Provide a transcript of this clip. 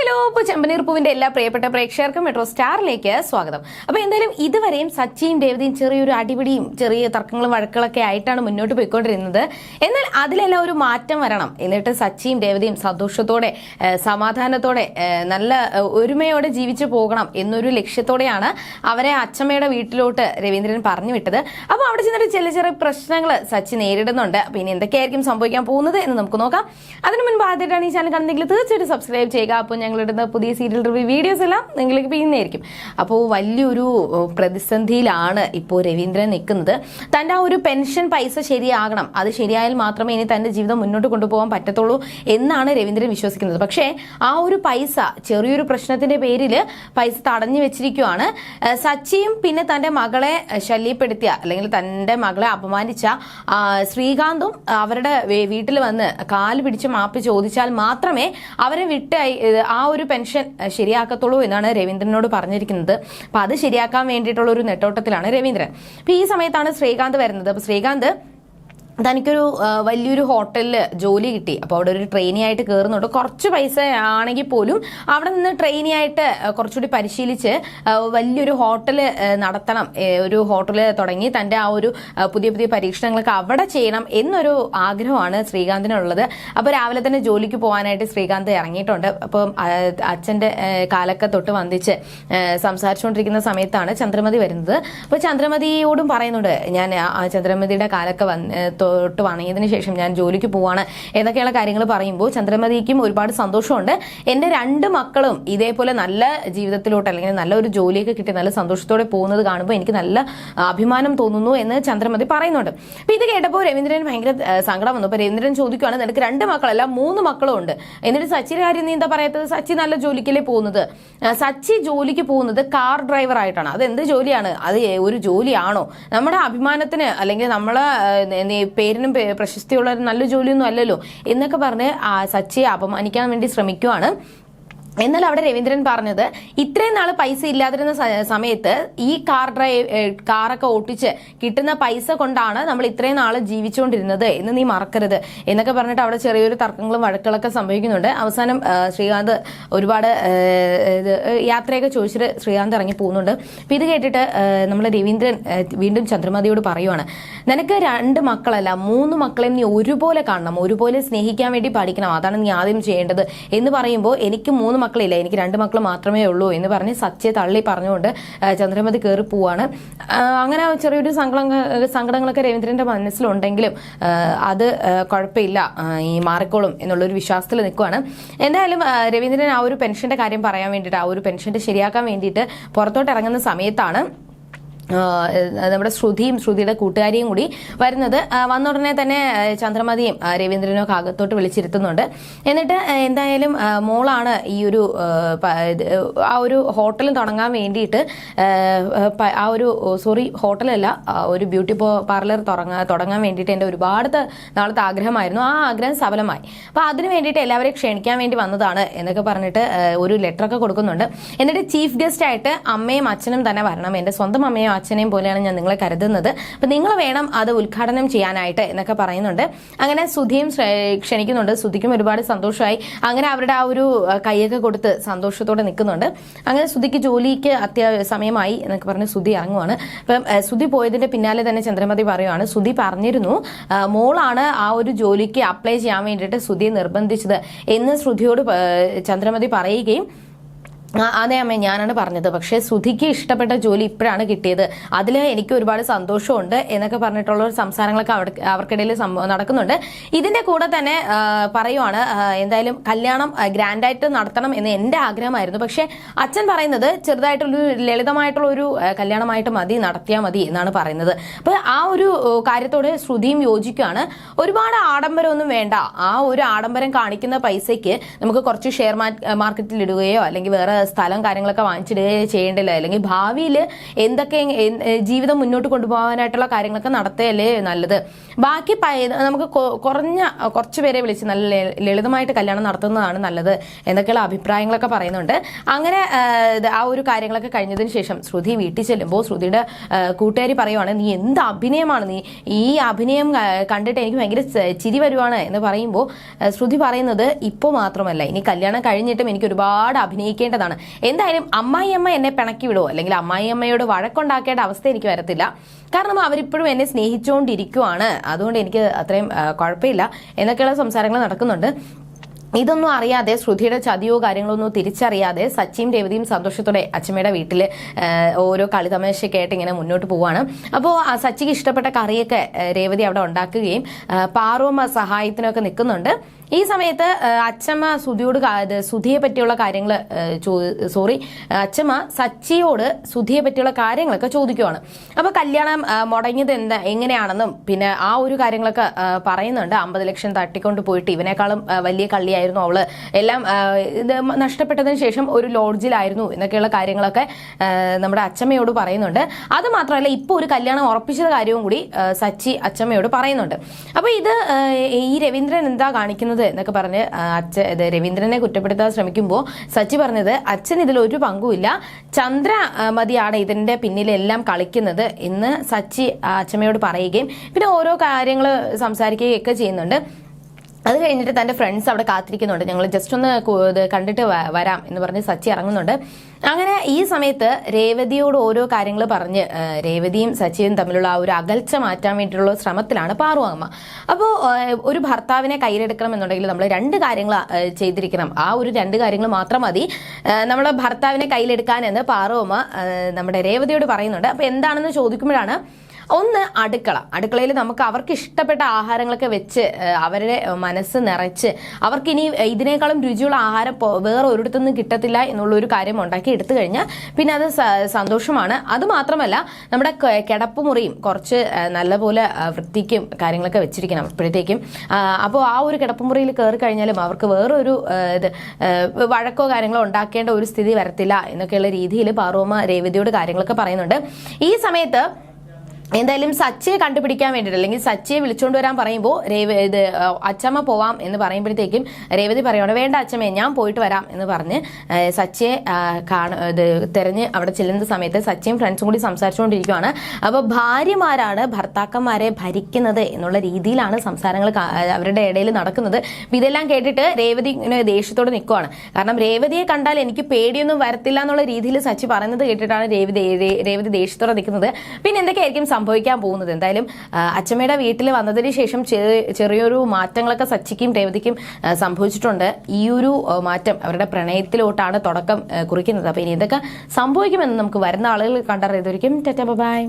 Hello ഇപ്പോൾ ചെമ്പനീർ പൂവിന്റെ എല്ലാ പ്രിയപ്പെട്ട പ്രേക്ഷകർക്കും മെട്രോ സ്റ്റാറിലേക്ക് സ്വാഗതം. അപ്പോൾ എന്തായാലും ഇതുവരെയും സച്ചിയും രേവതിയും ചെറിയൊരു അടിപിടിയും ചെറിയ തർക്കങ്ങളും വഴക്കുകളൊക്കെ ആയിട്ടാണ് മുന്നോട്ട് പോയിക്കൊണ്ടിരുന്നത്. എന്നാൽ അതിലെല്ലാം ഒരു മാറ്റം വരണം. എന്നിട്ട് സച്ചിയും രേവതിയും സന്തോഷത്തോടെ സമാധാനത്തോടെ നല്ല ഒരുമയോടെ ജീവിച്ചു പോകണം എന്നൊരു ലക്ഷ്യത്തോടെയാണ് അവരെ അച്ഛമ്മയുടെ വീട്ടിലോട്ട് രവീന്ദ്രൻ പറഞ്ഞു വിട്ടത്. അപ്പോൾ അവിടെ ചെന്നിട്ട് ചില ചെറിയ പ്രശ്നങ്ങൾ സച്ചി നേരിടുന്നുണ്ട്. ഇനി എന്തൊക്കെയായിരിക്കും സംഭവിക്കാൻ പോകുന്നത് എന്ന് നമുക്ക് നോക്കാം. അതിനു മുൻപ് ആദ്യമായിട്ടാണ് ഈ ചാനൽ കണ്ടെങ്കിൽ തീർച്ചയായിട്ടും സബ്സ്ക്രൈബ് ചെയ്യുക. അപ്പോൾ ഞങ്ങളിടുന്ന പുതിയ സീരിയൽ റിവ്യൂ വീഡിയോസ് എല്ലാം നിങ്ങൾക്ക് പിന്നെയായിരിക്കും അപ്പോൾ വലിയൊരു പ്രതിസന്ധിയിലാണ് ഇപ്പോൾ രവീന്ദ്രൻ നിൽക്കുന്നത്. തന്റെ ആ ഒരു പെൻഷൻ പൈസ ശരിയാകണം. അത് ശരിയായാൽ മാത്രമേ ഇനി തന്റെ ജീവിതം മുന്നോട്ട് കൊണ്ടുപോകാൻ പറ്റത്തുള്ളൂ എന്നാണ് രവീന്ദ്രൻ വിശ്വസിക്കുന്നത്. പക്ഷേ ആ ഒരു പൈസ ചെറിയൊരു പ്രശ്നത്തിന്റെ പേരിൽ പൈസ തടഞ്ഞു വെച്ചിരിക്കുവാണ്. ഏഹ്, സച്ചിയും പിന്നെ തന്റെ മകളെ ശല്യപ്പെടുത്തിയ അല്ലെങ്കിൽ തന്റെ മകളെ അപമാനിച്ച ആ, ശ്രീകാന്തും അവരുടെ വീട്ടിൽ വന്ന് കാൽ പിടിച്ച് മാപ്പ് ചോദിച്ചാൽ മാത്രമേ അവരെ വിട്ട് ഏഹ് ആ ഒരു പെൻഷൻ ശരിയാക്കത്തുള്ളൂ എന്നാണ് രവീന്ദ്രനോട് പറഞ്ഞിരിക്കുന്നത്. അപ്പൊ അത് ശരിയാക്കാൻ വേണ്ടിയിട്ടുള്ള ഒരു നെട്ടോട്ടത്തിലാണ് രവീന്ദ്രൻ. അപ്പൊ ഈ സമയത്താണ് ശ്രീകാന്ത് വരുന്നത്. അപ്പൊ ശ്രീകാന്ത് തനിക്കൊരു വലിയൊരു ഹോട്ടലിൽ ജോലി കിട്ടി. അപ്പോൾ അവിടെ ഒരു ട്രെയിനി ആയിട്ട് കയറുന്നുണ്ട് കുറച്ച് പൈസ ആണെങ്കിൽ പോലും അവിടെ നിന്ന് ട്രെയിനി ആയിട്ട് കുറച്ചുകൂടി പരിശീലിച്ച് വലിയൊരു ഹോട്ടൽ നടത്തണം. ഒരു ഹോട്ടൽ തുടങ്ങി തന്റെ ആ ഒരു പുതിയ പുതിയ പരീക്ഷണങ്ങളൊക്കെ അവിടെ ചെയ്യണം എന്നൊരു ആഗ്രഹമാണ് ശ്രീകാന്തിനുള്ളത്. അപ്പോൾ രാവിലെ തന്നെ ജോലിക്ക് പോകാനായിട്ട് ശ്രീകാന്ത് ഇറങ്ങിയിട്ടുണ്ട്. അപ്പോൾ അച്ഛന്റെ കാലൊക്കെ തൊട്ട് വന്ദിച്ച് സംസാരിച്ചുകൊണ്ടിരിക്കുന്ന സമയത്താണ് ചന്ദ്രമതി വരുന്നത്. അപ്പോൾ ചന്ദ്രമതിയോടും പറയുന്നുണ്ട് ഞാൻ ചന്ദ്രമതിയുടെ കാലൊക്കെ വന്ന് തൊട്ട് വണങ്ങിയതിന് ശേഷം ഞാൻ ജോലിക്ക് പോവാണ് എന്നൊക്കെയുള്ള കാര്യങ്ങൾ പറയുമ്പോൾ ചന്ദ്രമതിക്കും ഒരുപാട് സന്തോഷമുണ്ട്. എന്റെ രണ്ട് മക്കളും ഇതേപോലെ നല്ല ജീവിതത്തിലോട്ട് അല്ലെങ്കിൽ നല്ല ഒരു ജോലിയൊക്കെ കിട്ടി നല്ല സന്തോഷത്തോടെ പോകുന്നത് കാണുമ്പോൾ എനിക്ക് നല്ല അഭിമാനം തോന്നുന്നു എന്ന് ചന്ദ്രമതി പറയുന്നുണ്ട്. അപ്പൊ ഇത് കേട്ടപ്പോൾ രവീന്ദ്രൻ ഭയങ്കര സങ്കടം വന്നു. അപ്പൊ രവീന്ദ്രൻ ചോദിക്കുകയാണ് നിനക്ക് രണ്ട് മക്കളല്ല മൂന്ന് മക്കളും ഉണ്ട്. എന്നിട്ട് സച്ചിയുടെ കാര്യം നീ എന്താ പറയാത്തത്? സച്ചി നല്ല ജോലിക്കല്ലേ പോകുന്നത്? സച്ചി ജോലിക്ക് പോകുന്നത് കാർ ഡ്രൈവർ ആയിട്ടാണ്. അത് എന്ത് ജോലിയാണ്? അത് ഒരു ജോലിയാണോ? നമ്മുടെ അഭിമാനത്തിന് അല്ലെങ്കിൽ നമ്മളെ പേരിനും പ്രശസ്തിയുള്ള നല്ല ജോലിയൊന്നും അല്ലല്ലോ എന്നൊക്കെ പറഞ്ഞ് സച്ചിയെ അപമാനിക്കാൻ വേണ്ടി ശ്രമിക്കുവാണ്. എന്നാൽ അവിടെ രവീന്ദ്രൻ പറഞ്ഞത് ഇത്രയും നാൾ പൈസ ഇല്ലാതിരുന്ന സമയത്ത് ഈ കാർ ഡ്രൈവ് കാറൊക്കെ ഓട്ടിച്ച് കിട്ടുന്ന പൈസ കൊണ്ടാണ് നമ്മൾ ഇത്രയും നാൾ ജീവിച്ചുകൊണ്ടിരുന്നത് എന്ന് നീ മറക്കരുത് എന്നൊക്കെ പറഞ്ഞിട്ട് അവിടെ ചെറിയൊരു തർക്കങ്ങളും വഴക്കുകളൊക്കെ സംഭവിക്കുന്നുണ്ട്. അവസാനം ശ്രീകാന്ത് ഒരുപാട് യാത്രയൊക്കെ ചോദിച്ചിട്ട് ശ്രീകാന്ത് ഇറങ്ങി പോകുന്നുണ്ട്. അപ്പൊ ഇത് കേട്ടിട്ട് നമ്മൾ രവീന്ദ്രൻ വീണ്ടും ചന്ദ്രമതിയോട് പറയുവാണ്. നിനക്ക് രണ്ട് മക്കളല്ല മൂന്ന് മക്കളെയും നീ ഒരുപോലെ കാണണം ഒരുപോലെ സ്നേഹിക്കാൻ വേണ്ടി പഠിക്കണം അതാണ് നീ ആദ്യം ചെയ്യേണ്ടത് എന്ന് പറയുമ്പോൾ എനിക്ക് മൂന്ന് മക്കളില്ല? എനിക്ക് രണ്ട് മക്കൾ മാത്രമേ ഉള്ളൂ എന്ന് പറഞ്ഞ് സച്ചയെ തള്ളി പറഞ്ഞുകൊണ്ട് ചന്ദ്രമതി കയറി പോവാണ്. അങ്ങനെ ചെറിയൊരു സങ്കടം സങ്കടങ്ങളൊക്കെ രവീന്ദ്രന്റെ മനസ്സിലുണ്ടെങ്കിലും അത് കുഴപ്പമില്ല. ഈ മാറിക്കോളും എന്നുള്ളൊരു വിശ്വാസത്തിൽ നിൽക്കുവാണ് എന്തായാലും രവീന്ദ്രൻ ആ ഒരു പെൻഷന്റെ കാര്യം പറയാൻ വേണ്ടിയിട്ട് ആ ഒരു പെൻഷന്റെ ശരിയാക്കാൻ വേണ്ടിയിട്ട് പുറത്തോട്ട് ഇറങ്ങുന്ന സമയത്താണ് നമ്മുടെ ശ്രുതിയും ശ്രുതിയുടെ കൂട്ടുകാരിയും കൂടി വരുന്നത്. വന്ന ഉടനെ തന്നെ ചന്ദ്രമതിയും ആ, രവീന്ദ്രനും ഒക്കെ അകത്തോട്ട് വിളിച്ചിരുത്തുന്നുണ്ട്. എന്നിട്ട് എന്തായാലും മോളാണ് ഈ ഒരു ആ, ഒരു ഹോട്ടൽ തുടങ്ങാൻ വേണ്ടിയിട്ട് ആ, ഒരു സോറി ഹോട്ടലല്ല ഒരു ബ്യൂട്ടി പാർലർ തുടങ്ങാൻ തുടങ്ങാൻ വേണ്ടിയിട്ട് എന്റെ ഒരുപാട് നാളത്തെ ആഗ്രഹമായിരുന്നു. ആ ആഗ്രഹം സഫലമായി. അപ്പോൾ അതിന് വേണ്ടിയിട്ട് എല്ലാവരെയും ക്ഷണിക്കാൻ വേണ്ടി വന്നതാണ് എന്നൊക്കെ പറഞ്ഞിട്ട് ഒരു ലെറ്ററൊക്കെ കൊടുക്കുന്നുണ്ട്. എന്നിട്ട് ചീഫ് ഗസ്റ്റ് ആയിട്ട് അമ്മയും അച്ഛനും തന്നെ വരണം. എന്റെ സ്വന്തം അമ്മയും അച്ഛനെയും പോലെയാണ് ഞാൻ നിങ്ങളെ കരുതുന്നത്. അപ്പം നിങ്ങൾ വേണം അത് ഉദ്ഘാടനം ചെയ്യാനായിട്ട് എന്നൊക്കെ പറയുന്നുണ്ട്. അങ്ങനെ സുധിയും ക്ഷണിക്കുന്നുണ്ട്. സുധിക്കും ഒരുപാട് സന്തോഷമായി അങ്ങനെ അവരുടെ ആ ഒരു കൈയൊക്കെ കൊടുത്ത് സന്തോഷത്തോടെ നിൽക്കുന്നുണ്ട്. അങ്ങനെ സുധിക്ക് ജോലിക്ക് അത്യാ സമയമായി എന്നൊക്കെ പറഞ്ഞ് സുധി ഇറങ്ങുവാണ്. അപ്പം സുധി പോയതിന്റെ പിന്നാലെ തന്നെ ചന്ദ്രമതി പറയുവാണ് സുധി പറഞ്ഞിരുന്നു മോളാണ് ആ ഒരു ജോലിക്ക് അപ്ലൈ ചെയ്യാൻ വേണ്ടിയിട്ട് സുധിയെ നിർബന്ധിച്ചത് എന്ന് ശ്രുതിയോട് ചന്ദ്രമതി പറയുകയും അതെ അമ്മേ ഞാനാണ് പറഞ്ഞത്. പക്ഷേ സുധിക്ക് ഇഷ്ടപ്പെട്ട ജോലി ഇപ്പോഴാണ് കിട്ടിയത്. അതിൽ എനിക്ക് ഒരുപാട് സന്തോഷമുണ്ട് എന്നൊക്കെ പറഞ്ഞിട്ടുള്ള സംസാരങ്ങളൊക്കെ അവിടെ അവർക്കിടയിൽ നടക്കുന്നുണ്ട്. ഇതിന്റെ കൂടെ തന്നെ പറയുവാണ് എന്തായാലും കല്യാണം ഗ്രാൻഡായിട്ട് നടത്തണം എന്ന് എന്റെ ആഗ്രഹമായിരുന്നു. പക്ഷേ അച്ഛൻ പറയുന്നത് ചെറുതായിട്ടുള്ളൊരു ലളിതമായിട്ടുള്ള ഒരു കല്യാണമായിട്ട് മതി നടത്തിയാൽ മതി എന്നാണ് പറയുന്നത്. അപ്പോൾ ആ ഒരു കാര്യത്തോട് ശ്രുതിയും യോജിക്കുകയാണ് ഒരുപാട് ആഡംബരമൊന്നും വേണ്ട. ആ ഒരു ആഡംബരം കാണിക്കുന്ന പൈസയ്ക്ക് നമുക്ക് കുറച്ച് ഷെയർ മാർക്കറ്റിൽ ഇടുകയോ അല്ലെങ്കിൽ വേറെ സ്ഥലം കാര്യങ്ങളൊക്കെ വാങ്ങിച്ചിടുകയോ ചെയ്യേണ്ടല്ലോ? അല്ലെങ്കിൽ ഭാവിയിൽ എന്തൊക്കെ ജീവിതം മുന്നോട്ട് കൊണ്ടുപോകാനായിട്ടുള്ള കാര്യങ്ങളൊക്കെ നടത്തുകയല്ലേ നല്ലത്? ബാക്കി നമുക്ക് കുറഞ്ഞ കുറച്ച് പേരെ വിളിച്ച് നല്ല ലളിത- ലളിതമായിട്ട് കല്യാണം നടത്തുന്നതാണ് നല്ലത് എന്നൊക്കെയുള്ള അഭിപ്രായങ്ങളൊക്കെ പറയുന്നുണ്ട്. അങ്ങനെ ആ, ഒരു കാര്യങ്ങളൊക്കെ കഴിഞ്ഞതിന് ശേഷം ശ്രുതി വീട്ടിൽ ചെല്ലുമ്പോൾ ശ്രുതിയുടെ കൂട്ടുകാരി പറയുവാണ് നീ എന്ത് അഭിനയമാണ്? നീ ഈ അഭിനയം കണ്ടിട്ട് എനിക്ക് ഭയങ്കര ചിരി വരുവാണ് എന്ന് പറയുമ്പോൾ ശ്രുതി പറയുന്നത് ഇപ്പോൾ മാത്രമല്ല ഇനി കല്യാണം കഴിഞ്ഞിട്ടും എനിക്ക് ഒരുപാട് അഭിനയിക്കേണ്ടതാണ്. എന്തായാലും അമ്മായിയമ്മ എന്നെ പിണക്കി വിടുമോ അല്ലെങ്കിൽ അമ്മായിയമ്മയോട് വഴക്കുണ്ടാക്കേണ്ട അവസ്ഥ എനിക്ക് വരത്തില്ല. കാരണം അവരിപ്പോഴും എന്നെ സ്നേഹിച്ചുകൊണ്ടിരിക്കുവാണ് അതുകൊണ്ട് എനിക്ക് അത്രയും കുഴപ്പമില്ല. എന്നൊക്കെയുള്ള സംസാരങ്ങൾ നടക്കുന്നുണ്ട്. ഇതൊന്നും അറിയാതെ ശ്രുതിയുടെ ചതിയോ കാര്യങ്ങളോ ഒന്നും തിരിച്ചറിയാതെ സച്ചിയും രേവതിയും സന്തോഷത്തോടെ അച്ഛമ്മയുടെ വീട്ടിൽ ഓരോ കളിതമാശയൊക്കെ ആയിട്ട് ഇങ്ങനെ മുന്നോട്ട് പോവാണ്. അപ്പോൾ ആ സച്ചിക്ക് ഇഷ്ടപ്പെട്ട കറിയൊക്കെ രേവതി അവിടെ ഉണ്ടാക്കുകയും പാറുവമ്മ സഹായത്തിനൊക്കെ നിൽക്കുന്നുണ്ട്. ഈ സമയത്ത് അച്ഛമ്മ സുധിയോട് സുധിയെ പറ്റിയുള്ള കാര്യങ്ങൾ സോറി അച്ഛമ്മ സച്ചിയോട് സുധിയെ പറ്റിയുള്ള കാര്യങ്ങളൊക്കെ ചോദിക്കുവാണ്. അപ്പോൾ കല്യാണം മുടങ്ങിയത് എന്താ എങ്ങനെയാണെന്നും പിന്നെ ആ ഒരു കാര്യങ്ങളൊക്കെ പറയുന്നുണ്ട്. അമ്പത് ലക്ഷം തട്ടിക്കൊണ്ട് പോയിട്ട് ഇവനേക്കാളും വലിയ വലിയ കള്ളിയായിരുന്നു അവൾ. എല്ലാം ഇത് നഷ്ടപ്പെട്ടതിന് ശേഷം ഒരു ലോഡ്ജിലായിരുന്നു എന്നൊക്കെയുള്ള കാര്യങ്ങളൊക്കെ നമ്മുടെ അച്ചമ്മയോട് പറയുന്നുണ്ട്. അത് മാത്രമല്ല ഇപ്പോൾ ഒരു കല്യാണം ഉറപ്പിച്ചത് കാര്യവും കൂടി സച്ചി അച്ചമ്മയോട് പറയുന്നുണ്ട്. അപ്പോൾ ഇത് ഈ രവീന്ദ്രൻ എന്താ കാണിക്കുന്നത് എന്നൊക്കെ പറഞ്ഞ് അച്ഛ ഇത് രവീന്ദ്രനെ കുറ്റപ്പെടുത്താൻ ശ്രമിക്കുമ്പോൾ സച്ചി പറഞ്ഞത് അച്ഛൻ ഇതിൽ ഒരു പങ്കുമില്ല. ചന്ദ്ര മതിയാണ് ഇതിന്റെ പിന്നിലെല്ലാം കളിക്കുന്നത് എന്ന് സച്ചി അച്ഛമ്മയോട് പറയുകയും പിന്നെ ഓരോ കാര്യങ്ങൾ സംസാരിക്കുകയൊക്കെ ചെയ്യുന്നുണ്ട്. അത് കഴിഞ്ഞിട്ട് തന്റെ ഫ്രണ്ട്സ് അവിടെ കാത്തിരിക്കുന്നുണ്ട്. ഞങ്ങൾ ജസ്റ്റ് ഒന്ന് കണ്ടിട്ട് വരാം എന്ന് പറഞ്ഞ് സച്ചി ഇറങ്ങുന്നുണ്ട്. അങ്ങനെ ഈ സമയത്ത് രേവതിയോട് ഓരോ കാര്യങ്ങൾ പറഞ്ഞ് രേവതിയും സച്ചിയും തമ്മിലുള്ള ആ ഒരു അകൽച്ച മാറ്റാൻ വേണ്ടിയിട്ടുള്ള ശ്രമത്തിലാണ് പാറു അമ്മ. അപ്പോൾ ഒരു ഭർത്താവിനെ കയ്യിലെടുക്കണം എന്നുണ്ടെങ്കിൽ നമ്മൾ രണ്ട് കാര്യങ്ങൾ ചെയ്തിരിക്കണം. ആ ഒരു രണ്ട് കാര്യങ്ങൾ മാത്രം മതി. നമ്മളെ ഭർത്താവിനെ കയ്യിലെടുക്കാൻ എന്ന് പാറു അമ്മ നമ്മുടെ രേവതിയോട് പറയുന്നുണ്ട്. അപ്പോൾ എന്താണെന്ന് ചോദിക്കുമ്പോഴാണ് ഒന്ന് അടുക്കള. അടുക്കളയിൽ നമുക്ക് അവർക്ക് ഇഷ്ടപ്പെട്ട ആഹാരങ്ങളൊക്കെ വെച്ച് അവരുടെ മനസ്സ് നിറച്ച് അവർക്കിനി ഇതിനേക്കാളും രുചിയുള്ള ആഹാരം വേറെ ഒരിടത്തുനിന്നും കിട്ടത്തില്ല എന്നുള്ള ഒരു കാര്യം ഉണ്ടാക്കി എടുത്തു കഴിഞ്ഞാൽ പിന്നെ അത് സന്തോഷമാണ്. അത് മാത്രമല്ല നമ്മുടെ കിടപ്പുമുറിയും കുറച്ച് നല്ലപോലെ വൃത്തിക്കും കാര്യങ്ങളൊക്കെ വെച്ചിരിക്കണം അപ്പോഴത്തേക്കും. അപ്പോൾ ആ ഒരു കിടപ്പുമുറിയിൽ കയറി കഴിഞ്ഞാലും അവർക്ക് വേറൊരു ഇത് വഴക്കോ കാര്യങ്ങളോ ഉണ്ടാക്കേണ്ട ഒരു സ്ഥിതി വരത്തില്ല എന്നൊക്കെയുള്ള രീതിയിൽ പാർവമ്മ രേവതിയോട് കാര്യങ്ങളൊക്കെ പറയുന്നുണ്ട്. ഈ സമയത്ത് എന്തായാലും സച്ചിയെ കണ്ടുപിടിക്കാൻ വേണ്ടിയിട്ട് അല്ലെങ്കിൽ സച്ചിയെ വിളിച്ചുകൊണ്ട് വരാൻ പറയുമ്പോൾ രേവ ഇത് അച്ചമ്മ പോവാം എന്ന് പറയുമ്പോഴത്തേക്കും രേവതി പറയുകയാണ് വേണ്ട അച്ചമ്മേ ഞാൻ പോയിട്ട് വരാം എന്ന് പറഞ്ഞ് സച്ചിയെ കാണ ഇത് തെരഞ്ഞ് അവിടെ ചെല്ലുന്ന സമയത്ത് സച്ചിയും ഫ്രണ്ട്സും കൂടി സംസാരിച്ചുകൊണ്ടിരിക്കുകയാണ് അപ്പോൾ ഭാര്യമാരാണ് ഭർത്താക്കന്മാരെ ഭരിക്കുന്നത് എന്നുള്ള രീതിയിലാണ് സംസാരങ്ങൾ അവരുടെ ഇടയിൽ നടക്കുന്നത്. അപ്പം ഇതെല്ലാം കേട്ടിട്ട് രേവതി ഇങ്ങനെ ദേഷ്യത്തോട് നിൽക്കുവാണ് കാരണം രേവതിയെ കണ്ടാൽ എനിക്ക് പേടിയൊന്നും വരത്തില്ല എന്നുള്ള രീതിയിൽ സച്ചി പറയുന്നത് കേട്ടിട്ടാണ് രേവതി രേവതി ദേഷ്യത്തോടെ നിൽക്കുന്നത്. പിന്നെ എന്തൊക്കെയായിരിക്കും സംഭവിക്കാൻ പോകുന്നത്. എന്തായാലും അച്ഛമ്മയുടെ വീട്ടിൽ വന്നതിന് ശേഷം ചെറിയൊരു മാറ്റങ്ങളൊക്കെ സച്ചിക്കും രേവതിക്കും സംഭവിച്ചിട്ടുണ്ട്. ഈ ഒരു മാറ്റം അവരുടെ പ്രണയത്തിലോട്ടാണ് തുടക്കം കുറിക്കുന്നത്. അപ്പോൾ ഇനി എന്തൊക്കെ സംഭവിക്കുമെന്ന് നമുക്ക് വരുന്ന ആളുകൾ കണ്ടറിയതൊരിക്കും ടെറ്റ ബൈ.